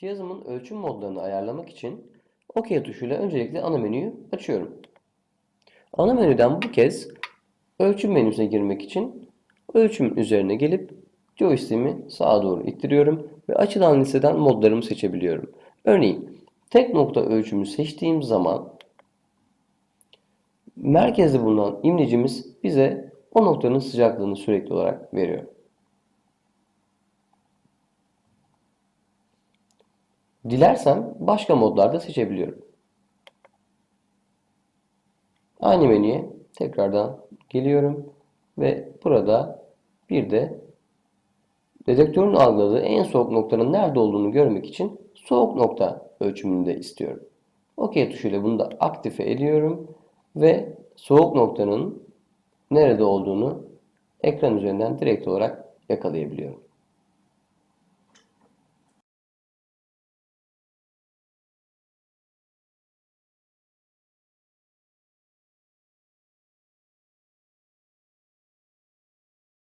Cihazımın ölçüm modlarını ayarlamak için OK tuşuyla öncelikle ana menüyü açıyorum. Ana menüden bu kez ölçüm menüsüne girmek için ölçüm üzerine gelip joystick'imi sağa doğru ittiriyorum ve açılan listeden modlarımı seçebiliyorum. Örneğin tek nokta ölçümü seçtiğim zaman merkezde bulunan imlecimiz bize o noktanın sıcaklığını sürekli olarak veriyor. Dilersem başka modlarda seçebiliyorum. Aynı menüye tekrardan geliyorum ve burada bir de dedektörün algıladığı en soğuk noktanın nerede olduğunu görmek için soğuk nokta ölçümünü de istiyorum. OK tuşuyla bunu da aktife ediyorum ve soğuk noktanın nerede olduğunu ekran üzerinden direkt olarak yakalayabiliyorum.